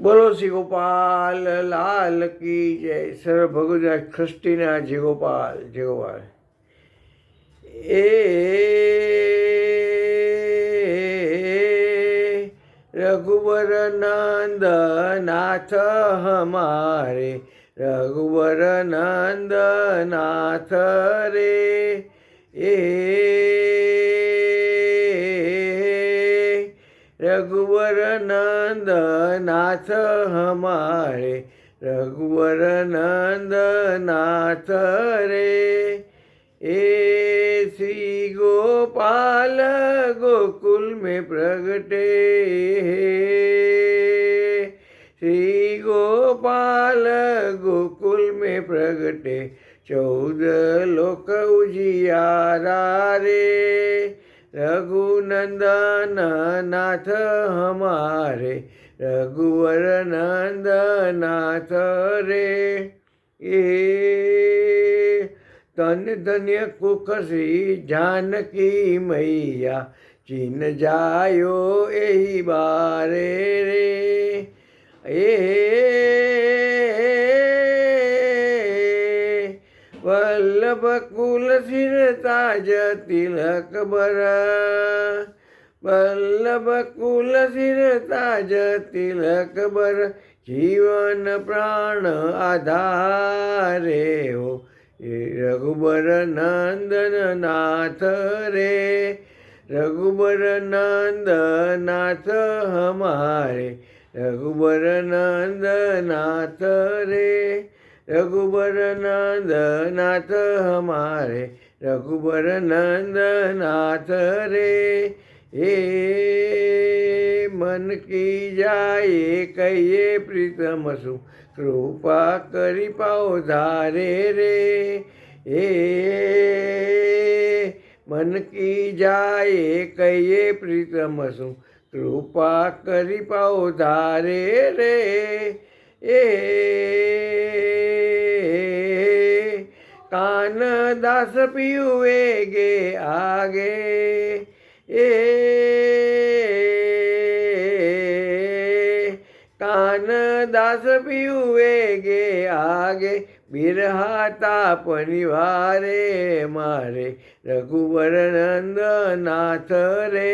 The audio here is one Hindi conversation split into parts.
બોલો શ્રી ગોપાલ લાલ કી જય સર્વ ભગવત ખ્રિસ્તીના જય ગોપાલ જય ગોપાલ એ રઘુવર નંદ નાથ હમારે રઘુવર નંદ નાથ રે એ नाथ हमारे रघुवर नंद नाथ रे। ए श्री गोपाल गोकुल में प्रगटे श्री गोपाल गोकुल में प्रगटे चौदह लोक उजियारा रे। रघुनंदन नाथ हमारे रघुवर नंद नाथ रे। ए, तन धन्य कुख श्री जानकी मैया, चिन जायो एही बारे रे। ए, वल्लभ कुल सिर ताज तिलक बर। वल्लभ कुल सिर ताज तिलक बर जीवन प्राण आधारे हो हे रघुबर नंदन नाथ रे रघुबर नंद नाथ हमारे रघुबर नंद नाथ रे रघुबर नंद नाथ हमारे रघुबर नंद हे मन की जाए कहिए प्रीतम सु, कृपा करी पाओ धारे रे। हे मन की जाए कहिए प्रीतम सु, कृपा करी पाओ धारे रे। ए कान दास पियुए गे आगे। ए कान दास पिऊवे गे आगे बिरहाता परिवारे मारे रघुवर नंद नाथ रे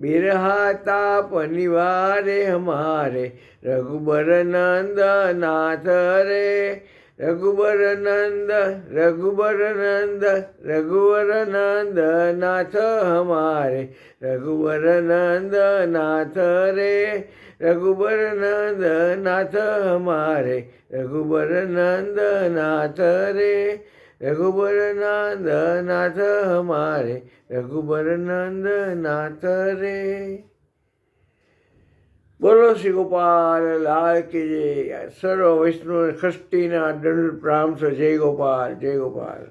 बिरहाता परिवारे हमारे रघुबर नंद नाथ रे रघुबर नंद रघुबर नंद रघुवर नंद नाथ हमारे रघुवर नंद नाथ रे रघुबर नंद नाथ हमारे रघुबर नंद नाथ रे रघुबर नंद नाथ हमारे रघुबर नंद नाथ रे। બોલો શ્રી ગોપાલ લાલ કે જય સર્વ વિષ્ણુ ષષ્ઠીના દંડ પ્રામ જય ગોપાલ જય ગોપાલ